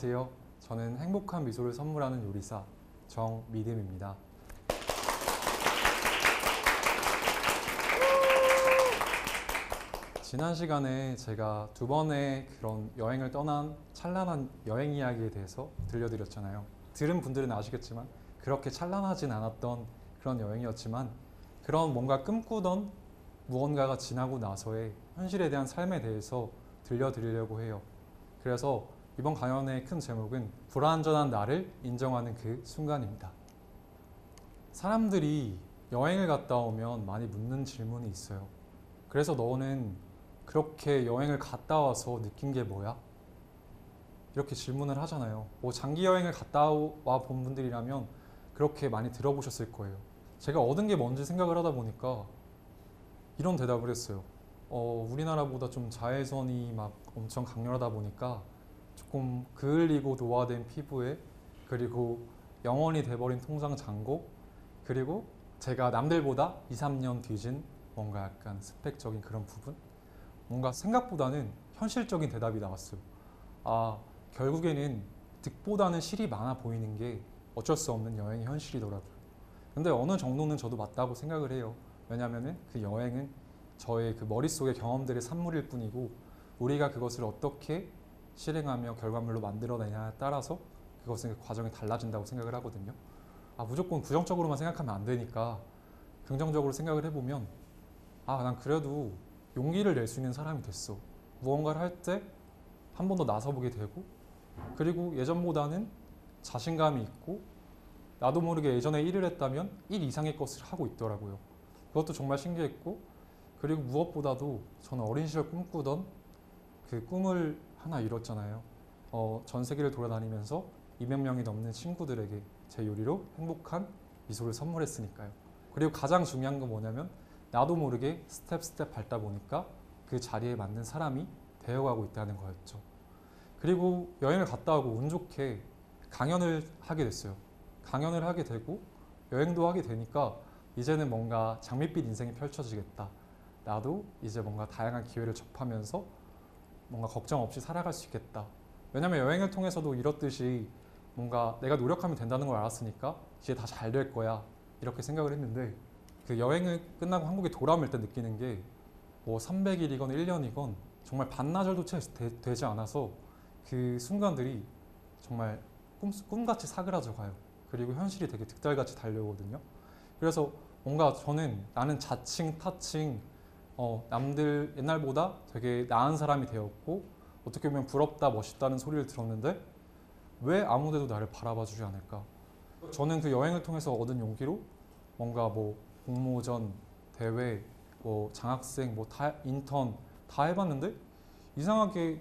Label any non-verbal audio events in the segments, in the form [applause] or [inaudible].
안녕하세요. 저는 행복한 미소를 선물하는 요리사 정미듬입니다. 지난 시간에 제가 두 번의 그런 여행을 떠난 찬란한 여행 이야기에 대해서 들려드렸잖아요. 들은 분들은 아시겠지만 그렇게 찬란하진 않았던 그런 여행이었지만 그런 뭔가 꿈꾸던 무언가가 지나고 나서의 현실에 대한 삶에 대해서 들려드리려고 해요. 그래서 이번 강연의 큰 제목은 불완전한 나를 인정하는 그 순간입니다. 사람들이 여행을 갔다 오면 많이 묻는 질문이 있어요. 그래서 너는 그렇게 여행을 갔다 와서 느낀 게 뭐야? 이렇게 질문을 하잖아요. 뭐 장기 여행을 갔다 와 본 분들이라면 그렇게 많이 들어보셨을 거예요. 제가 얻은 게 뭔지 생각을 하다 보니까 이런 대답을 했어요. 어, 우리나라보다 좀 자외선이 막 엄청 강렬하다 보니까 조금 그을리고 노화된 피부에 그리고 영원히 돼버린 통장 잔고 그리고 제가 남들보다 2, 3년 뒤진 뭔가 약간 스펙적인 그런 부분 뭔가 생각보다는 현실적인 대답이 나왔어요. 아 결국에는 득보다는 실이 많아 보이는 게 어쩔 수 없는 여행의 현실이더라고요. 근데 어느 정도는 저도 맞다고 생각을 해요. 왜냐하면은 그 여행은 저의 그 머릿속의 경험들의 산물일 뿐이고 우리가 그것을 어떻게 실행하며 결과물로 만들어내냐에 따라서 그것은 그 과정이 달라진다고 생각을 하거든요. 아 무조건 부정적으로만 생각하면 안 되니까 긍정적으로 생각을 해보면 아 난 그래도 용기를 낼 수 있는 사람이 됐어. 무언가를 할 때 한 번 더 나서보게 되고 그리고 예전보다는 자신감이 있고 나도 모르게 예전에 일을 했다면 일 이상의 것을 하고 있더라고요. 그것도 정말 신기했고 그리고 무엇보다도 저는 어린 시절 꿈꾸던 그 꿈을 하나 이뤘잖아요. 어, 전 세계를 돌아다니면서 200명이 넘는 친구들에게 제 요리로 행복한 미소를 선물했으니까요. 그리고 가장 중요한 건 뭐냐면 나도 모르게 스텝 스텝 밟다 보니까 그 자리에 맞는 사람이 되어가고 있다는 거였죠. 그리고 여행을 갔다 오고 운 좋게 강연을 하게 됐어요. 강연을 하게 되고 여행도 하게 되니까 이제는 뭔가 장밋빛 인생이 펼쳐지겠다. 나도 이제 뭔가 다양한 기회를 접하면서 뭔가 걱정 없이 살아갈 수 있겠다. 왜냐면 여행을 통해서도 이렇듯이 뭔가 내가 노력하면 된다는 걸 알았으니까 이제 다 잘 될 거야. 이렇게 생각을 했는데 그 여행을 끝나고 한국에 돌아오면 때 느끼는 게 뭐 300일이건 1년이건 정말 반나절도 채 되, 되지 않아서 그 순간들이 정말 꿈, 꿈같이 사그라져 가요. 그리고 현실이 되게 득달같이 달려오거든요. 그래서 뭔가 저는 나는 자칭 타칭 어, 남들 옛날보다 되게 나은 사람이 되었고 어떻게 보면 부럽다 멋있다는 소리를 들었는데 왜 아무데도 나를 바라봐 주지 않을까? 저는 그 여행을 통해서 얻은 용기로 뭔가 뭐 공모전 대회 뭐 장학생 뭐 다 인턴 다 해봤는데 이상하게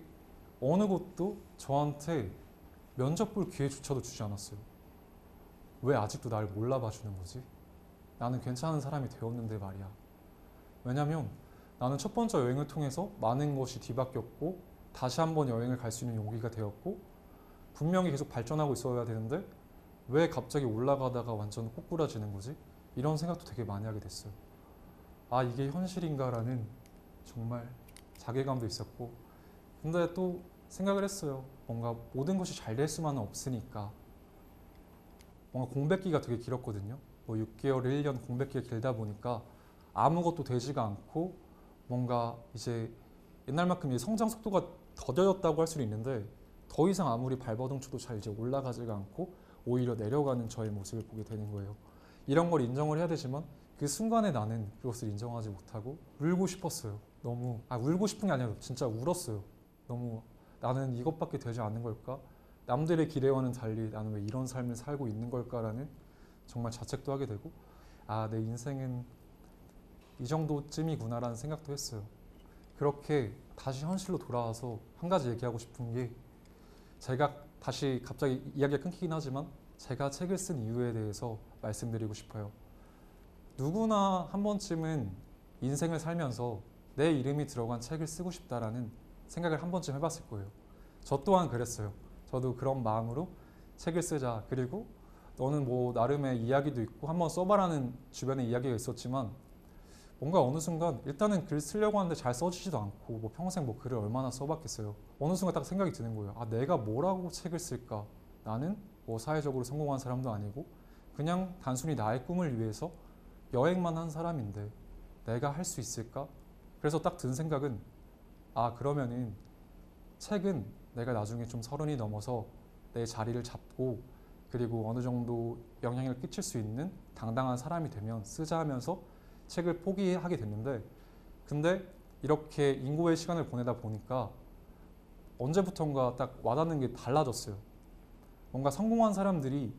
어느 곳도 저한테 면접 볼 기회조차도 주지 않았어요. 왜 아직도 나를 몰라봐 주는 거지? 나는 괜찮은 사람이 되었는데 말이야. 왜냐면 나는 첫 번째 여행을 통해서 많은 것이 뒤바뀌었고 다시 한번 여행을 갈 수 있는 용기가 되었고 분명히 계속 발전하고 있어야 되는데 왜 갑자기 올라가다가 완전 꼬꾸라지는 거지? 이런 생각도 되게 많이 하게 됐어요. 아 이게 현실인가라는 정말 자괴감도 있었고 근데 또 생각을 했어요. 뭔가 모든 것이 잘 될 수만은 없으니까 뭔가 공백기가 되게 길었거든요. 뭐 6개월, 1년 공백기가 길다 보니까 아무것도 되지가 않고 뭔가 이제 옛날만큼 성장 속도가 더뎌졌다고 할 수는 있는데 더 이상 아무리 발버둥 쳐도 잘 이제 올라가지가 않고 오히려 내려가는 저의 모습을 보게 되는 거예요. 이런 걸 인정을 해야 되지만 그 순간에 나는 그것을 인정하지 못하고 울고 싶었어요. 너무 아 울고 싶은 게 아니라 진짜 울었어요. 너무 나는 이것밖에 되지 않는 걸까? 남들의 기대와는 달리 나는 왜 이런 삶을 살고 있는 걸까라는 정말 자책도 하게 되고 아 내 인생은 이 정도쯤이구나라는 생각도 했어요. 그렇게 다시 현실로 돌아와서 한 가지 얘기하고 싶은 게 제가 다시 갑자기 이야기가 끊기긴 하지만 제가 책을 쓴 이유에 대해서 말씀드리고 싶어요. 누구나 한 번쯤은 인생을 살면서 내 이름이 들어간 책을 쓰고 싶다라는 생각을 한 번쯤 해봤을 거예요. 저 또한 그랬어요. 저도 그런 마음으로 책을 쓰자. 그리고 너는 뭐 나름의 이야기도 있고 한번 써봐라는 주변에 이야기가 있었지만 뭔가 어느 순간 일단은 글 쓰려고 하는데 잘 써지지도 않고 뭐 평생 뭐 글을 얼마나 써봤겠어요. 어느 순간 딱 생각이 드는 거예요. 아 내가 뭐라고 책을 쓸까? 나는 뭐 사회적으로 성공한 사람도 아니고 그냥 단순히 나의 꿈을 위해서 여행만 한 사람인데 내가 할 수 있을까? 그래서 딱 든 생각은 아 그러면은 책은 내가 나중에 좀 서른이 넘어서 내 자리를 잡고 그리고 어느 정도 영향을 끼칠 수 있는 당당한 사람이 되면 쓰자 하면서 책을 포기하게 됐는데 근데 이렇게 인고의 시간을 보내다 보니까 언제부턴가 딱 와닿는 게 달라졌어요. 뭔가 성공한 사람들이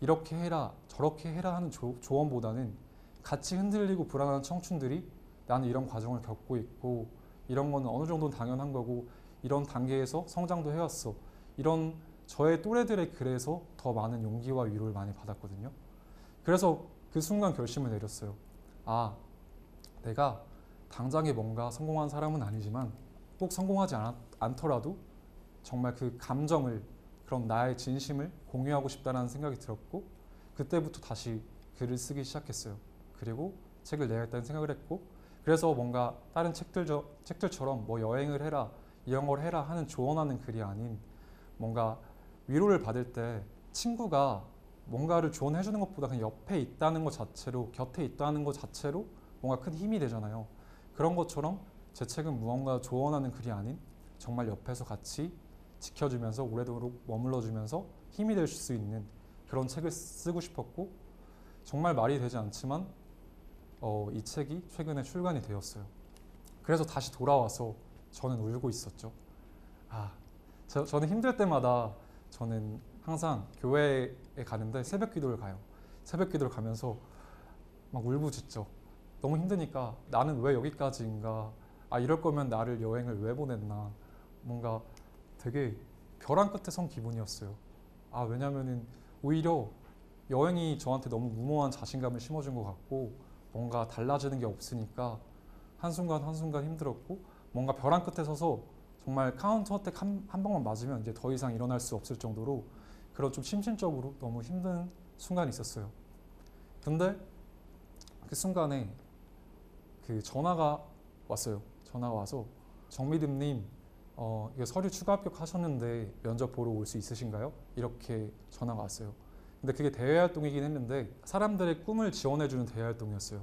이렇게 해라 저렇게 해라 하는 조, 조언보다는 같이 흔들리고 불안한 청춘들이 나는 이런 과정을 겪고 있고 이런 거는 어느 정도는 당연한 거고 이런 단계에서 성장도 해왔어. 이런 저의 또래들의 글에서 더 많은 용기와 위로를 많이 받았거든요. 그래서 그 순간 결심을 내렸어요. 아, 내가 당장에 뭔가 성공한 사람은 아니지만 꼭 성공하지 않, 않더라도 정말 그 감정을 그런 나의 진심을 공유하고 싶다는 생각이 들었고 그때부터 다시 글을 쓰기 시작했어요. 그리고 책을 내야겠다는 생각을 했고 그래서 뭔가 다른 책들 책들처럼 뭐 여행을 해라 이런 걸 해라 하는 조언하는 글이 아닌 뭔가 위로를 받을 때 친구가 뭔가를 조언해 주는 것보다 그냥 옆에 있다는 것 자체로 곁에 있다는 것 자체로 뭔가 큰 힘이 되잖아요. 그런 것처럼 제 책은 무언가 조언하는 글이 아닌 정말 옆에서 같이 지켜주면서 오래도록 머물러주면서 힘이 될 수 있는 그런 책을 쓰고 싶었고 정말 말이 되지 않지만 어, 이 책이 최근에 출간이 되었어요. 그래서 다시 돌아와서 저는 울고 있었죠. 아, 저, 저는 힘들 때마다 저는 항상 교회에 가는데 새벽 기도를 가요. 새벽 기도를 가면서 막 울부짖죠. 너무 힘드니까 나는 왜 여기까지인가? 아 이럴 거면 나를 여행을 왜 보냈나? 뭔가 되게 벼랑 끝에 선 기분이었어요. 아 왜냐면은 오히려 여행이 저한테 너무 무모한 자신감을 심어준 것 같고 뭔가 달라지는 게 없으니까 한순간 한순간 힘들었고 뭔가 벼랑 끝에 서서 정말 카운터 어택 한, 한 방만 맞으면 이제 더 이상 일어날 수 없을 정도로 그런 좀 심신적으로 너무 힘든 순간이 있었어요. 근데 그 순간에 그 전화가 왔어요. 전화가 와서 정미듬님 어, 이거 서류 추가 합격하셨는데 면접 보러 올 수 있으신가요? 이렇게 전화가 왔어요. 근데 그게 대외 활동이긴 했는데 사람들의 꿈을 지원해주는 대외 활동이었어요.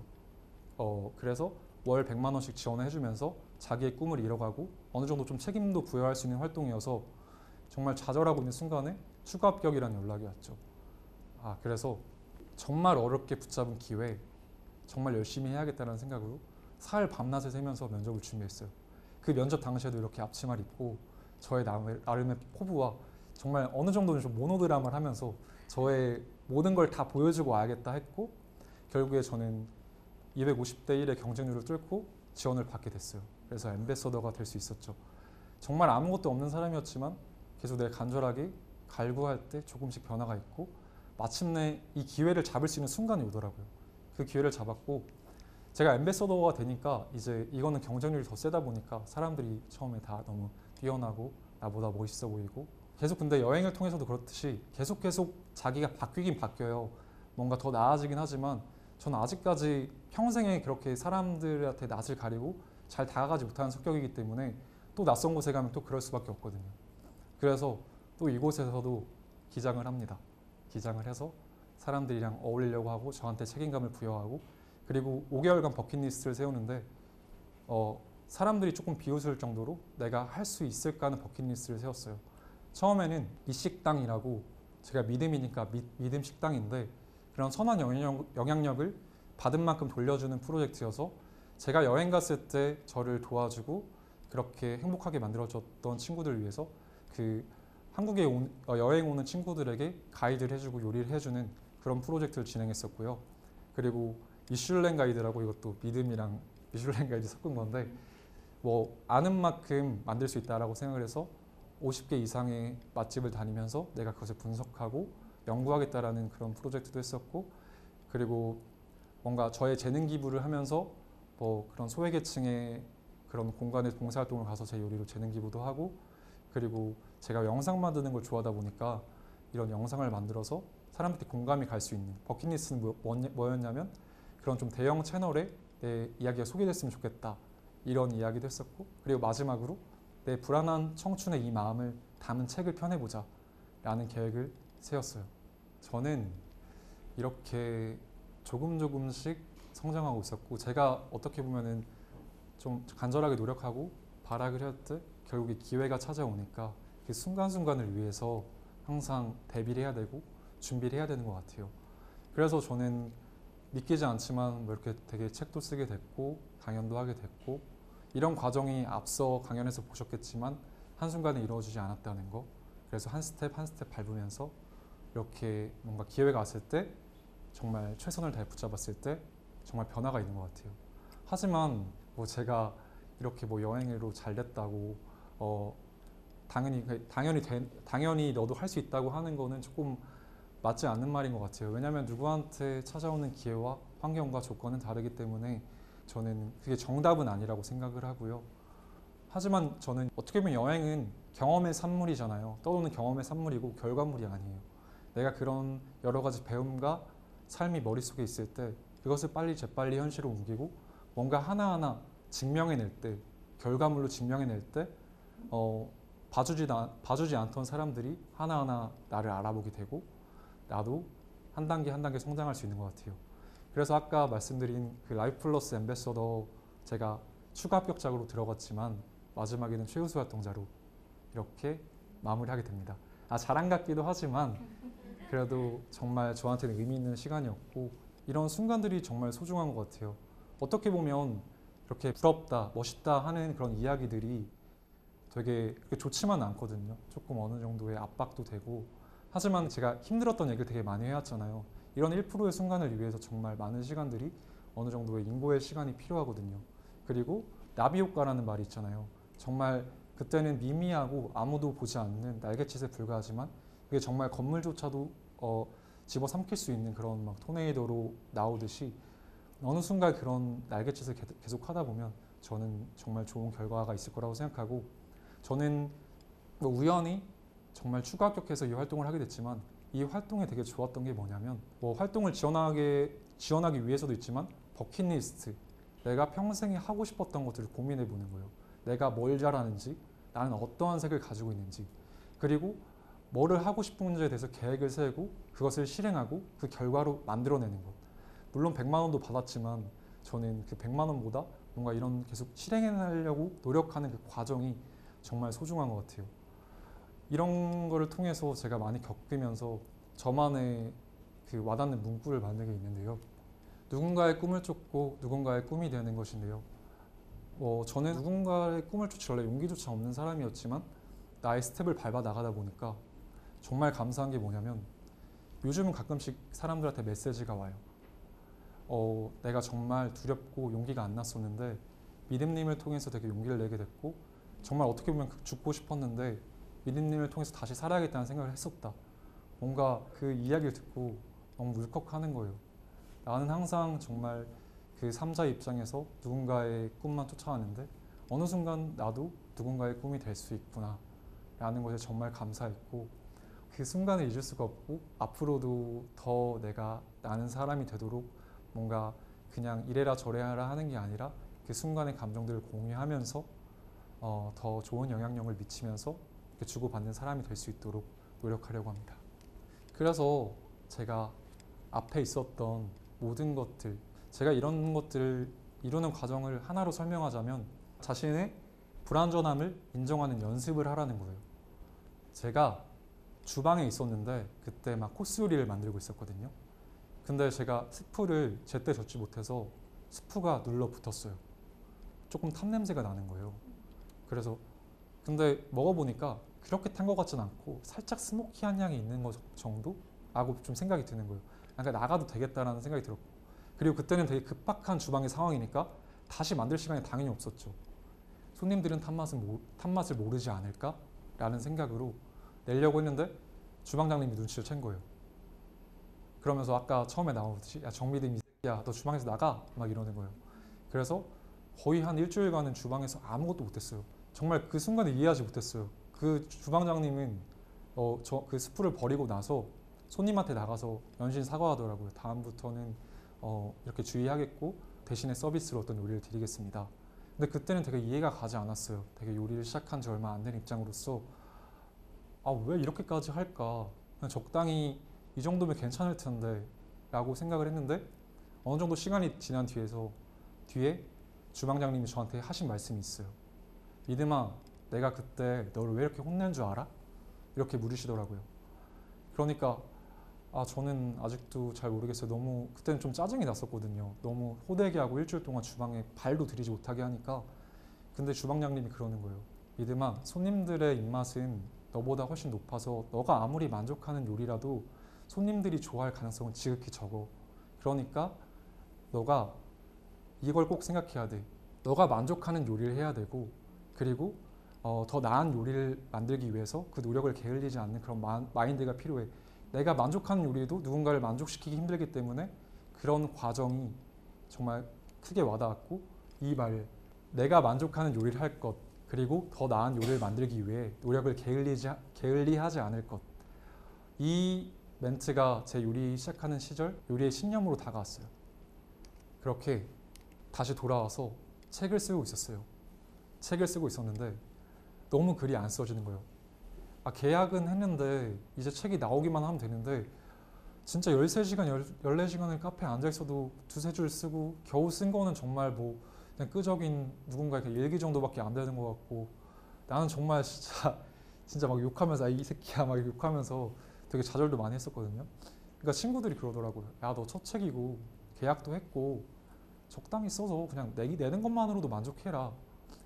어, 그래서 월 100만 원씩 지원해주면서 자기의 꿈을 이뤄가고 어느 정도 좀 책임도 부여할 수 있는 활동이어서 정말 좌절하고 있는 순간에 추가 합격이라는 연락이 왔죠. 아 그래서 정말 어렵게 붙잡은 기회, 정말 열심히 해야겠다는 생각으로 사흘 밤낮을 새면서 면접을 준비했어요. 그 면접 당시에도 이렇게 앞치마를 입고 저의 나름의 포부와 정말 어느 정도는 좀 모노드라마를 하면서 저의 모든 걸 다 보여주고 와야겠다 했고 결국에 저는 250대 1의 경쟁률을 뚫고 지원을 받게 됐어요. 그래서 엠베서더가 될 수 있었죠. 정말 아무것도 없는 사람이었지만 계속 내 간절하게 갈구할 때 조금씩 변화가 있고 마침내 이 기회를 잡을 수 있는 순간이 오더라고요. 그 기회를 잡았고 제가 엠베서더가 되니까 이제 이거는 경쟁률이 더 세다 보니까 사람들이 처음에 다 너무 뛰어나고 나보다 멋있어 보이고 계속 근데 여행을 통해서도 그렇듯이 계속 계속 자기가 바뀌긴 바뀌어요. 뭔가 더 나아지긴 하지만 저는 아직까지 평생에 그렇게 사람들한테 낯을 가리고 잘 다가가지 못하는 성격이기 때문에 또 낯선 곳에 가면 또 그럴 수밖에 없거든요. 그래서 또 이곳에서도 기장을 합니다. 기장을 해서 사람들이랑 어울리려고 하고 저한테 책임감을 부여하고 그리고 5개월간 버킷리스트를 세우는데 어, 사람들이 조금 비웃을 정도로 내가 할 수 있을까 하는 버킷리스트를 세웠어요. 처음에는 이 식당이라고 제가 믿음이니까 미, 믿음 식당인데 그런 선한 영향력, 영향력을 받은 만큼 돌려주는 프로젝트여서 제가 여행 갔을 때 저를 도와주고 그렇게 행복하게 만들어줬던 친구들을 위해서 그 한국에 온, 어, 여행 오는 친구들에게 가이드를 해주고 요리를 해주는 그런 프로젝트를 진행했었고요. 그리고 미슐랭 가이드라고 이것도 믿음이랑 [laughs] 미슐랭 가이드 섞은 건데 뭐 아는 만큼 만들 수 있다라고 생각을 해서 50개 이상의 맛집을 다니면서 내가 그것을 분석하고 연구하겠다라는 그런 프로젝트도 했었고 그리고 뭔가 저의 재능 기부를 하면서 뭐 그런 소외계층의 그런 공간에 봉사활동을 가서 제 요리로 재능 기부도 하고 그리고 제가 영상 만드는 걸 좋아하다 보니까 이런 영상을 만들어서 사람들이 공감이 갈 수 있는 버킷리스트는 뭐, 뭐였냐면 그런 좀 대형 채널에 내 이야기가 소개됐으면 좋겠다 이런 이야기도 했었고 그리고 마지막으로 내 불안한 청춘의 이 마음을 담은 책을 펴내보자 라는 계획을 세웠어요. 저는 이렇게 조금 조금씩 성장하고 있었고 제가 어떻게 보면은 좀 간절하게 노력하고 발악을 때 결국에 기회가 찾아오니까 그 순간순간을 위해서 항상 대비를 해야 되고 준비를 해야 되는 것 같아요. 그래서 저는 믿기지 않지만 뭐 이렇게 되게 책도 쓰게 됐고 강연도 하게 됐고 이런 과정이 앞서 강연에서 보셨겠지만 한순간에 이루어지지 않았다는 거 그래서 한 스텝 한 스텝 밟으면서 이렇게 뭔가 기회가 왔을 때 정말 최선을 다해 붙잡았을 때 정말 변화가 있는 것 같아요. 하지만 뭐 제가 이렇게 뭐 여행으로 잘 됐다고 어 당연히 그 당연히 된- 당연히 너도 할 수 있다고 하는 거는 조금 맞지 않는 말인 것 같아요. 왜냐하면 누구한테 찾아오는 기회와 환경과 조건은 다르기 때문에 저는 그게 정답은 아니라고 생각을 하고요. 하지만 저는 어떻게 보면 여행은 경험의 산물이잖아요. 떠도는 경험의 산물이고 결과물이 아니에요. 내가 그런 여러 가지 배움과 삶이 머릿속에 있을 때 그것을 빨리 재빨리 현실로 옮기고 뭔가 하나하나 증명해낼 때 결과물로 증명해낼 때 어, 봐주지, 나, 봐주지 않던 사람들이 하나하나 나를 알아보게 되고 나도 한 단계 한 단계 성장할 수 있는 것 같아요. 그래서 아까 말씀드린 그 라이프 플러스 엠베서더 제가 추가 합격작으로 들어갔지만 마지막에는 최우수 활동자로 이렇게 마무리하게 됩니다. 아 자랑 같기도 하지만 그래도 정말 저한테는 의미 있는 시간이었고 이런 순간들이 정말 소중한 것 같아요. 어떻게 보면 이렇게 부럽다, 멋있다 하는 그런 이야기들이 되게 좋지만 않거든요. 조금 어느 정도의 압박도 되고 하지만 제가 힘들었던 얘기를 되게 많이 해왔잖아요. 이런 1%의 순간을 위해서 정말 많은 시간들이 어느 정도의 인고의 시간이 필요하거든요. 그리고 나비 효과라는 말이 있잖아요. 정말 그때는 미미하고 아무도 보지 않는 날갯짓에 불과하지만 그게 정말 건물조차도 어, 집어삼킬 수 있는 그런 막 토네이도로 나오듯이 어느 순간 그런 날갯짓을 계- 계속 하다 보면 저는 정말 좋은 결과가 있을 거라고 생각하고 저는 뭐 우연히 정말 추가 합격해서 이 활동을 하게 됐지만 이 활동에 되게 좋았던 게 뭐냐면 뭐 활동을 지원하게 지원하기 위해서도 있지만 버킷리스트 내가 평생에 하고 싶었던 것들을 고민해 보는 거예요. 내가 뭘 잘하는지 나는 어떠한 색을 가지고 있는지 그리고 뭐를 하고 싶은지에 대해서 계획을 세우고 그것을 실행하고 그 결과로 만들어내는 것. 물론 100만 원도 받았지만 저는 그 100만 원보다 뭔가 이런 계속 실행해내려고 노력하는 그 과정이 정말 소중한 것 같아요. 이런 거를 통해서 제가 많이 겪으면서 저만의 그 와닿는 문구를 만든 게 있는데요. 누군가의 꿈을 쫓고 누군가의 꿈이 되는 것인데요. 어, 저는 누군가의 꿈을 쫓을 원래 용기조차 없는 사람이었지만 나의 스텝을 밟아 나가다 보니까 정말 감사한 게 뭐냐면 요즘은 가끔씩 사람들한테 메시지가 와요. 어, 내가 정말 두렵고 용기가 안 났었는데 믿음님을 통해서 되게 용기를 내게 됐고 정말 어떻게 보면 죽고 싶었는데 믿음님을 통해서 다시 살아야겠다는 생각을 했었다. 뭔가 그 이야기를 듣고 너무 울컥하는 거예요. 나는 항상 정말 그 삼자의 입장에서 누군가의 꿈만 쫓아가는데 어느 순간 나도 누군가의 꿈이 될 수 있구나 라는 것에 정말 감사했고 그 순간을 잊을 수가 없고 앞으로도 더 내가 나는 사람이 되도록 뭔가 그냥 이래라 저래라 하는 게 아니라 그 순간의 감정들을 공유하면서 어, 더 좋은 영향력을 미치면서 주고받는 사람이 될 수 있도록 노력하려고 합니다. 그래서 제가 앞에 있었던 모든 것들, 제가 이런 것들을 이루는 과정을 하나로 설명하자면 자신의 불완전함을 인정하는 연습을 하라는 거예요. 제가 주방에 있었는데 그때 막 코스 요리를 만들고 있었거든요. 근데 제가 스프를 제때 젓지 못해서 스프가 눌러 붙었어요. 조금 탄 냄새가 나는 거예요. 그래서 근데 먹어보니까 그렇게 탄 것 같진 않고 살짝 스모키한 향이 있는 것 정도? 라고 좀 생각이 드는 거예요. 그러니까 나가도 되겠다라는 생각이 들었고 그리고 그때는 되게 급박한 주방의 상황이니까 다시 만들 시간이 당연히 없었죠. 손님들은 탄맛은 모, 탄맛을 모르지 않을까 라는 생각으로 내려고 했는데 주방장님이 눈치를 챈 거예요. 그러면서 아까 처음에 나오듯이 야 정미듬 이 새끼야 너 주방에서 나가 막 이러는 거예요. 그래서 거의 한 일주일간은 주방에서 아무것도 못했어요. 정말 그 순간에 이해하지 못했어요. 그 주방장님은 어, 저 그 스프를 버리고 나서 손님한테 나가서 연신 사과하더라고요. 다음부터는 어, 이렇게 주의하겠고 대신에 서비스로 어떤 요리를 드리겠습니다. 근데 그때는 되게 이해가 가지 않았어요. 되게 요리를 시작한 지 얼마 안 된 입장으로서 아 왜 이렇게까지 할까? 그냥 적당히 이 정도면 괜찮을 텐데 라고 생각을 했는데 어느 정도 시간이 지난 뒤에서 뒤에 주방장님이 저한테 하신 말씀이 있어요. 믿음아, 내가 그때 너를 왜 이렇게 혼낸 줄 알아? 이렇게 물으시더라고요. 그러니까 아 저는 아직도 잘 모르겠어요. 너무 그때는 좀 짜증이 났었거든요. 너무 호되게 하고 일주일 동안 주방에 발도 들이지 못하게 하니까 근데 주방장님이 그러는 거예요. 믿음아, 손님들의 입맛은 너보다 훨씬 높아서 너가 아무리 만족하는 요리라도 손님들이 좋아할 가능성은 지극히 적어. 그러니까 너가 이걸 꼭 생각해야 돼. 너가 만족하는 요리를 해야 되고 그리고 어, 더 나은 요리를 만들기 위해서 그 노력을 게을리지 않는 그런 마, 마인드가 필요해. 내가 만족하는 요리도 누군가를 만족시키기 힘들기 때문에 그런 과정이 정말 크게 와닿았고 이 말, 내가 만족하는 요리를 할 것, 그리고 더 나은 요리를 만들기 위해 노력을 게을리지, 게을리하지 않을 것. 이 멘트가 제 요리 시작하는 시절 요리의 신념으로 다가왔어요. 그렇게 다시 돌아와서 책을 쓰고 있었어요. 책을 쓰고 있었는데 너무 글이 안 써지는 거예요. 아, 계약은 했는데 이제 책이 나오기만 하면 되는데 진짜 13시간, 14시간을 카페에 앉아 있어도 두세 줄 쓰고 겨우 쓴 거는 정말 뭐 그냥 끄적인 누군가의 그 일기 정도밖에 안 되는 것 같고 나는 정말 진짜 [laughs] 진짜 막 욕하면서 아, 이 새끼야 막 욕하면서 되게 좌절도 많이 했었거든요. 그러니까 친구들이 그러더라고요. 야 너 첫 책이고 계약도 했고 적당히 써서 그냥 내기 내는 것만으로도 만족해라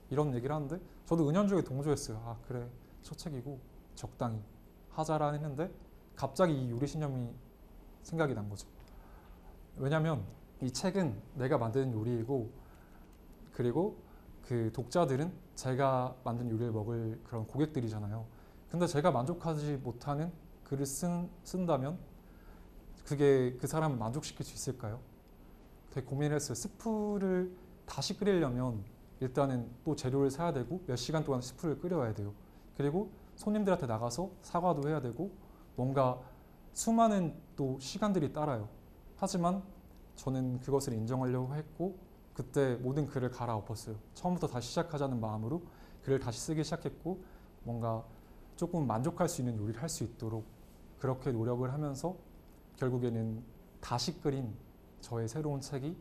이런 얘기를 하는데 저도 은연중에 동조했어요. 아 그래 첫 책이고 적당히 하자라 했는데 갑자기 이 요리 신념이 생각이 난 거죠. 왜냐하면 이 책은 내가 만드는 요리이고 그리고 그 독자들은 제가 만든 요리를 먹을 그런 고객들이잖아요. 근데 제가 만족하지 못하는 글을 쓴, 쓴다면 그게 그 사람을 만족시킬 수 있을까요? 되게 고민을 했어요. 스프를 다시 끓이려면 일단은 또 재료를 사야 되고 몇 시간 동안 스프를 끓여야 돼요. 그리고 손님들한테 나가서 사과도 해야 되고 뭔가 수많은 또 시간들이 따라요. 하지만 저는 그것을 인정하려고 했고 그때 모든 글을 갈아엎었어요. 처음부터 다시 시작하자는 마음으로 글을 다시 쓰기 시작했고 뭔가 조금 만족할 수 있는 요리를 할 수 있도록 그렇게 노력을 하면서 결국에는 다시 끓인 저의 새로운 책이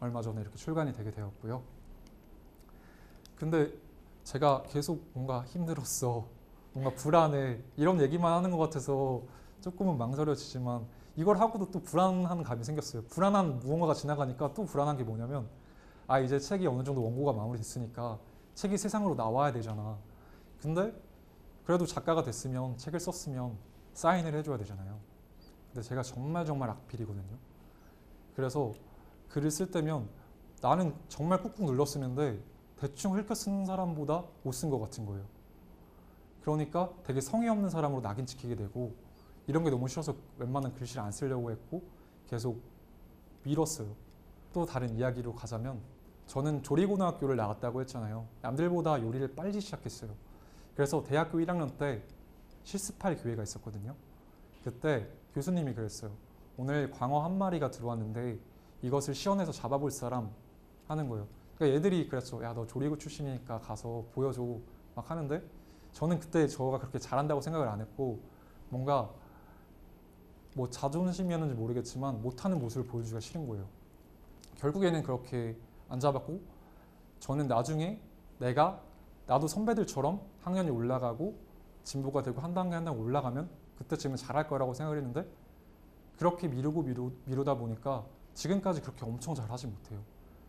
얼마 전에 이렇게 출간이 되게 되었고요. 근데 제가 계속 뭔가 힘들었어, 뭔가 불안해 이런 얘기만 하는 것 같아서 조금은 망설여지지만 이걸 하고도 또 불안한 감이 생겼어요. 불안한 무언가가 지나가니까 또 불안한 게 뭐냐면 아 이제 책이 어느 정도 원고가 마무리됐으니까 책이 세상으로 나와야 되잖아. 근데 그래도 작가가 됐으면 책을 썼으면 사인을 해줘야 되잖아요. 근데 제가 정말 정말 악필이거든요. 그래서 글을 쓸 때면 나는 정말 꾹꾹 눌러 쓰는데 대충 흘켜 쓰는 사람보다 못 쓴 것 같은 거예요. 그러니까 되게 성의 없는 사람으로 낙인 찍히게 되고 이런 게 너무 싫어서 웬만한 글씨를 안 쓰려고 했고 계속 미뤘어요. 또 다른 이야기로 가자면 저는 조리고등학교를 나갔다고 했잖아요. 남들보다 요리를 빨리 시작했어요. 그래서 대학교 1학년 때 실습할 기회가 있었거든요. 그때 교수님이 그랬어요. 오늘 광어 한 마리가 들어왔는데 이것을 시연해서 잡아볼 사람 하는 거예요. 그러니까 얘들이 그랬죠. 야, 너 조리고 출신이니까 가서 보여줘. 막 하는데 저는 그때 저가 그렇게 잘한다고 생각을 안 했고 뭔가 뭐 자존심이었는지 모르겠지만 못하는 모습을 보여주기가 싫은 거예요. 결국에는 그렇게 안 잡았고 저는 나중에 내가 나도 선배들처럼 학년이 올라가고 진보가 되고 한 단계 한 단계 올라가면 그때쯤은 잘할 거라고 생각을 했는데 그렇게 미루고 미루, 미루다 보니까 지금까지 그렇게 엄청 잘하지 못해요.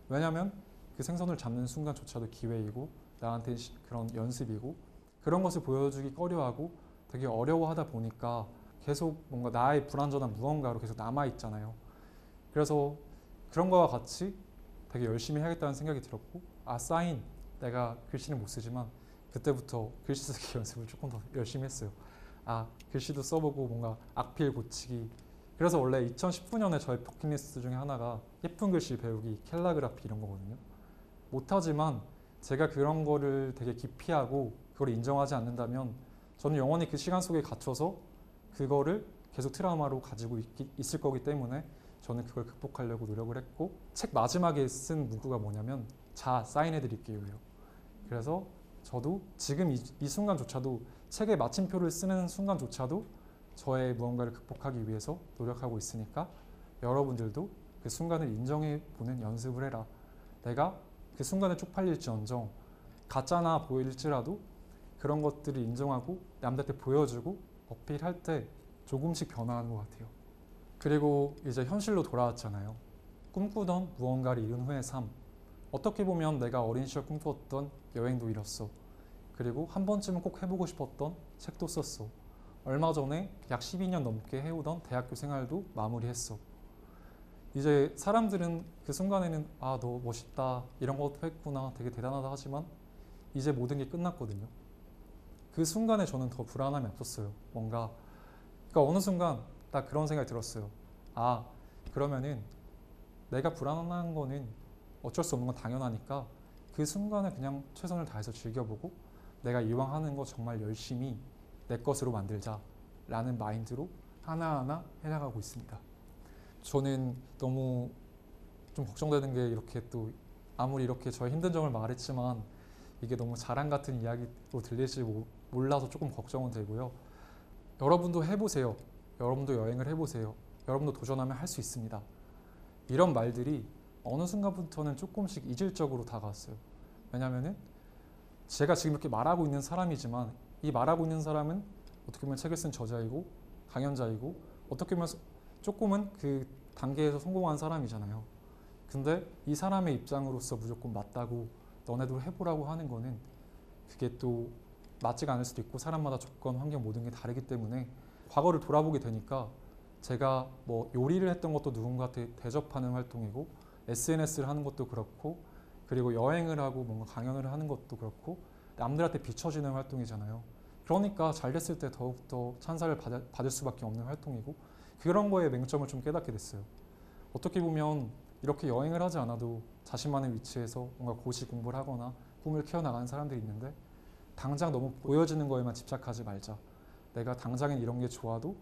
왜냐하면 그 생선을 잡는 순간조차도 기회이고 나한테 그런 연습이고 그런 것을 보여주기 꺼려하고 되게 어려워하다 보니까 계속 뭔가 나의 불완전한 무언가로 계속 남아 있잖아요. 그래서 그런 거와 같이 되게 열심히 해야겠다는 생각이 들었고 아 사인 내가 글씨는 못 쓰지만 그때부터 글씨 쓰기 [laughs] 연습을 조금 더 열심히 했어요. 아 글씨도 써보고 뭔가 악필 고치기 그래서 원래 2019년에 저의 버킷리스트 중에 하나가 예쁜 글씨 배우기 캘라그라피 이런 거거든요. 못하지만 제가 그런 거를 되게 기피하고 그걸 인정하지 않는다면 저는 영원히 그 시간 속에 갇혀서 그거를 계속 트라우마로 가지고 있, 있을 거기 때문에 저는 그걸 극복하려고 노력을 했고 책 마지막에 쓴 문구가 뭐냐면 자 사인해 드릴게요예요. 그래서 저도 지금 이, 이 순간조차도 책에 마침표를 쓰는 순간조차도 저의 무언가를 극복하기 위해서 노력하고 있으니까 여러분들도 그 순간을 인정해 보는 연습을 해라. 내가 그 순간에 쪽팔릴지언정 가짜나 보일지라도 그런 것들을 인정하고 남들한테 보여주고 어필할 때 조금씩 변화하는 것 같아요. 그리고 이제 현실로 돌아왔잖아요. 꿈꾸던 무언가를 이룬 후의 삶. 어떻게 보면 내가 어린 시절 꿈꾸었던 여행도 이뤘어. 그리고 한 번쯤은 꼭 해보고 싶었던 책도 썼어. 얼마 전에 약 12년 넘게 해오던 대학교 생활도 마무리했어. 이제 사람들은 그 순간에는 아, 너 멋있다. 이런 것도 했구나. 되게 대단하다 하지만 이제 모든 게 끝났거든요. 그 순간에 저는 더 불안함이 없었어요. 뭔가 그러니까 어느 순간 딱 그런 생각이 들었어요. 아 그러면은 내가 불안한 거는 어쩔 수 없는 건 당연하니까 그 순간에 그냥 최선을 다해서 즐겨보고 내가 이왕 하는 거 정말 열심히 내 것으로 만들자라는 마인드로 하나하나 해나가고 있습니다. 저는 너무 좀 걱정되는 게 이렇게 또 아무리 이렇게 저의 힘든 점을 말했지만 이게 너무 자랑 같은 이야기로 들릴지 모- 몰라서 조금 걱정은 되고요. 여러분도 해보세요. 여러분도 여행을 해보세요. 여러분도 도전하면 할 수 있습니다. 이런 말들이 어느 순간부터는 조금씩 이질적으로 다가왔어요. 왜냐면은 제가 지금 이렇게 말하고 있는 사람이지만 이 말하고 있는 사람은 어떻게 보면 책을 쓴 저자이고 강연자이고 어떻게 보면 조금은 그 단계에서 성공한 사람이잖아요. 근데 이 사람의 입장으로서 무조건 맞다고 너네도 해보라고 하는 거는 그게 또 맞지가 않을 수도 있고 사람마다 조건, 환경 모든 게 다르기 때문에 과거를 돌아보게 되니까 제가 뭐 요리를 했던 것도 누군가한테 대접하는 활동이고 SNS를 하는 것도 그렇고 그리고 여행을 하고 뭔가 강연을 하는 것도 그렇고 남들한테 비춰지는 활동이잖아요. 그러니까 잘 됐을 때 더욱더 찬사를 받을 수밖에 없는 활동이고 그런 거에 맹점을 좀 깨닫게 됐어요. 어떻게 보면 이렇게 여행을 하지 않아도 자신만의 위치에서 뭔가 고시 공부를 하거나 꿈을 키워나가는 사람들이 있는데 당장 너무 보여지는 거에만 집착하지 말자. 내가 당장엔 이런 게 좋아도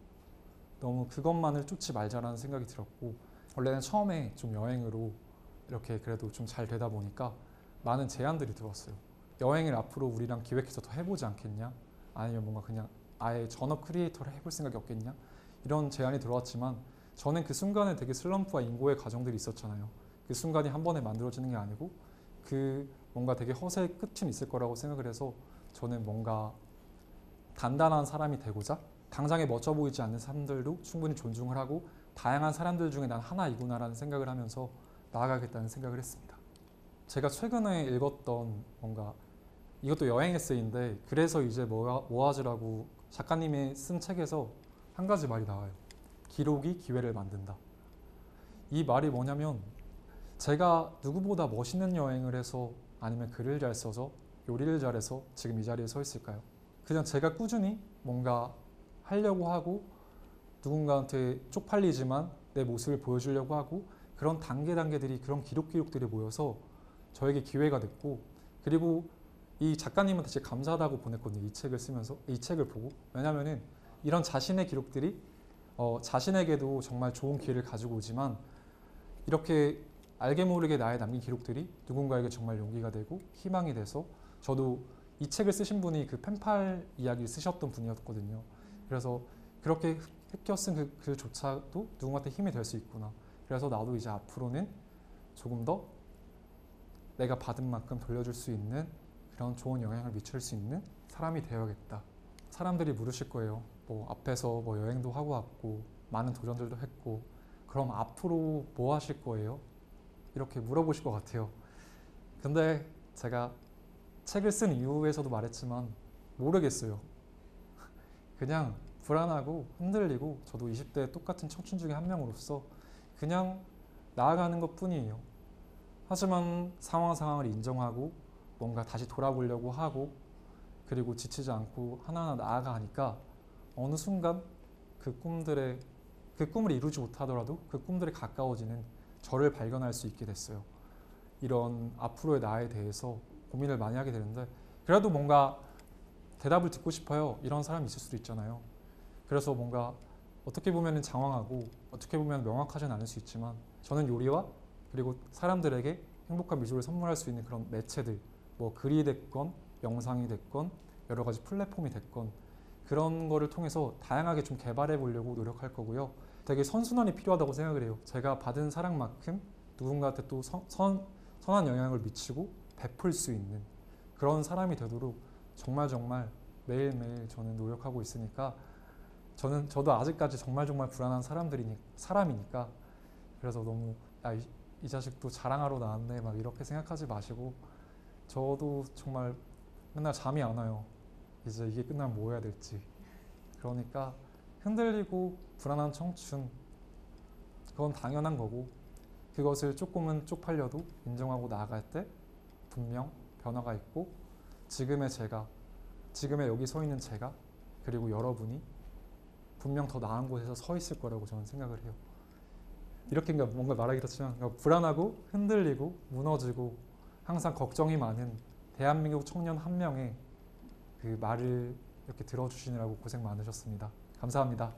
너무 그것만을 쫓지 말자라는 생각이 들었고 원래는 처음에 좀 여행으로 이렇게 그래도 좀 잘 되다 보니까 많은 제안들이 들어왔어요. 여행을 앞으로 우리랑 기획해서 더 해보지 않겠냐? 아니면 뭔가 그냥 아예 전업 크리에이터를 해볼 생각이 없겠냐? 이런 제안이 들어왔지만 저는 그 순간에 되게 슬럼프와 인고의 과정들이 있었잖아요. 그 순간이 한 번에 만들어지는 게 아니고 그 뭔가 되게 허세의 끝은 있을 거라고 생각을 해서 저는 뭔가 단단한 사람이 되고자 당장에 멋져 보이지 않는 사람들도 충분히 존중을 하고 다양한 사람들 중에 난 하나이구나라는 생각을 하면서 나아가겠다는 생각을 했습니다. 제가 최근에 읽었던 뭔가 이것도 여행 에세이인데 그래서 이제 뭐, 뭐하지라고 작가님이 쓴 책에서 한 가지 말이 나와요. 기록이 기회를 만든다. 이 말이 뭐냐면 제가 누구보다 멋있는 여행을 해서 아니면 글을 잘 써서 요리를 잘해서 지금 이 자리에 서 있을까요? 그냥 제가 꾸준히 뭔가 하려고 하고 누군가한테 쪽팔리지만 내 모습을 보여주려고 하고 그런 단계 단계들이 그런 기록 기록들이 모여서 저에게 기회가 됐고 그리고 이 작가님한테 진짜 감사하다고 보냈거든요. 이 책을 쓰면서 이 책을 보고 왜냐면은 이런 자신의 기록들이 어, 자신에게도 정말 좋은 기회를 가지고 오지만 이렇게 알게 모르게 나의 남긴 기록들이 누군가에게 정말 용기가 되고 희망이 돼서 저도 이 책을 쓰신 분이 그 펜팔 이야기를 쓰셨던 분이었거든요. 그래서 그렇게 흑겨 쓴 그 글조차도 누군가한테 힘이 될 수 있구나. 그래서 나도 이제 앞으로는 조금 더 내가 받은 만큼 돌려줄 수 있는 그런 좋은 영향을 미칠 수 있는 사람이 되어야겠다. 사람들이 물으실 거예요. 뭐 앞에서 뭐 여행도 하고 왔고 많은 도전들도 했고 그럼 앞으로 뭐 하실 거예요? 이렇게 물어보실 것 같아요. 근데 제가 책을 쓴 이후에서도 말했지만 모르겠어요. [laughs] 그냥 불안하고 흔들리고 저도 20대 똑같은 청춘 중에 한 명으로서 그냥 나아가는 것 뿐이에요. 하지만 상황 상황을 인정하고 뭔가 다시 돌아보려고 하고 그리고 지치지 않고 하나하나 나아가니까 어느 순간 그 꿈들의 그 꿈을 이루지 못하더라도 그 꿈들에 가까워지는 저를 발견할 수 있게 됐어요. 이런 앞으로의 나에 대해서 고민을 많이 하게 되는데 그래도 뭔가 대답을 듣고 싶어요. 이런 사람이 있을 수도 있잖아요. 그래서 뭔가 어떻게 보면 장황하고 어떻게 보면 명확하진 않을 수 있지만 저는 요리와 그리고 사람들에게 행복한 미술을 선물할 수 있는 그런 매체들 뭐 글이 됐건 영상이 됐건 여러 가지 플랫폼이 됐건 그런 거를 통해서 다양하게 좀 개발해 보려고 노력할 거고요. 되게 선순환이 필요하다고 생각을 해요. 제가 받은 사랑만큼 누군가한테 또 선, 선, 선한 영향을 미치고 베풀 수 있는 그런 사람이 되도록 정말 정말 매일매일 저는 노력하고 있으니까 저는 저도 아직까지 정말 정말 불안한 사람들이니 사람이니까 그래서 너무 야, 이, 이 자식도 자랑하러 나왔네 막 이렇게 생각하지 마시고 저도 정말 맨날 잠이 안 와요. 이제 이게 끝나면 뭐 해야 될지. 그러니까 흔들리고 불안한 청춘 그건 당연한 거고 그것을 조금은 쪽팔려도 인정하고 나아갈 때 분명 변화가 있고 지금의 제가 지금의 여기 서 있는 제가 그리고 여러분이 분명 더 나은 곳에서 서 있을 거라고 저는 생각을 해요. 이렇게 그러니까 뭔가 말하기 그렇지만 그러니까 불안하고 흔들리고 무너지고 항상 걱정이 많은 대한민국 청년 한 명의 그 말을 이렇게 들어주시느라고 고생 많으셨습니다. 감사합니다.